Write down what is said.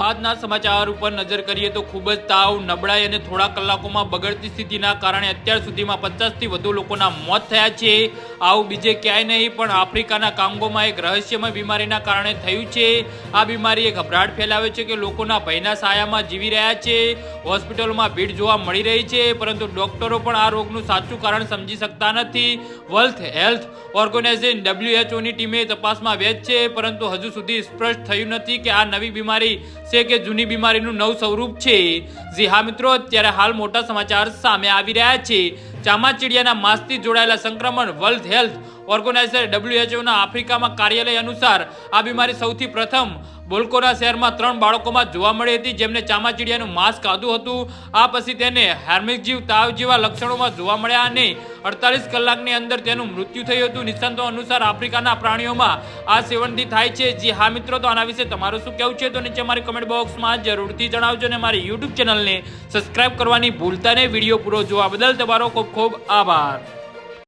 આજના સમાચાર ઉપર નજર કરીએ તો ખૂબ જ તાવ, નબળાઈ અને થોડા કલાકોમાં બગડતી સ્થિતિના કારણે અત્યાર સુધીમાં પચાસથી વધુ લોકોના મોત થયા છે. આવું બીજે ક્યાંય નહીં, પણ આફ્રિકાના કાંગોમાં એક રહસ્યમય બીમારીના કારણે થયું છે. આ બીમારીએ ગભરાટ ફેલાવે છે કે લોકોના ભયના સાયામાં જીવી રહ્યા છે. હોસ્પિટલોમાં ભીડ જોવા મળી રહી છે, પરંતુ ડોક્ટરો પણ આ રોગનું સાચું કારણ સમજી શકતા નથી. વર્લ્ડ હેલ્થ ઓર્ગેનાઇઝેશન ડબ્લ્યુએચઓની ટીમે તપાસમાં વેચ છે, પરંતુ હજુ સુધી સ્પષ્ટ થયું નથી કે આ નવી બીમારી છે કે જૂની બીમારીનું નવું સ્વરૂપ છે. જી હા મિત્રો, અત્યારે હાલ મોટા સમાચાર સામે આવી રહ્યા છે. ચામાચીડિયાના માસથી જોડાયેલા સંક્રમણ વર્લ્ડ હેલ્થ ઓર્ગેનાઇઝર ડબ્લ્યુએચઓના આફ્રિકામાં કાર્યાલય અનુસાર આ બીમારી સૌથી પ્રથમ બોલ્કોના શહેરમાં ત્રણ બાળકોમાં જોવા મળી હતી, જેમને ચામાચીડિયાનું માંસ ખાધું હતું. આ પછી તેને હાર્મિક જીવ તાવ જેવા લક્ષણોમાં જોવા મળ્યા અને અડતાલીસ કલાકની અંદર તેનું મૃત્યુ થયું હતું. નિષ્ણાંતો અનુસાર આફ્રિકાના પ્રાણીઓમાં આ સેવનથી થાય છે. જે હા મિત્રો, તો આના વિશે તમારું શું કહેવું છે? તો નીચે મારી કમેન્ટ બોક્સમાં જરૂરથી જણાવજો અને મારી યુટ્યુબ ચેનલને સબસ્ક્રાઇબ કરવાની ભૂલતા નહીં. વીડિયો પૂરો જોવા બદલ તમારો ખૂબ ખૂબ આભાર.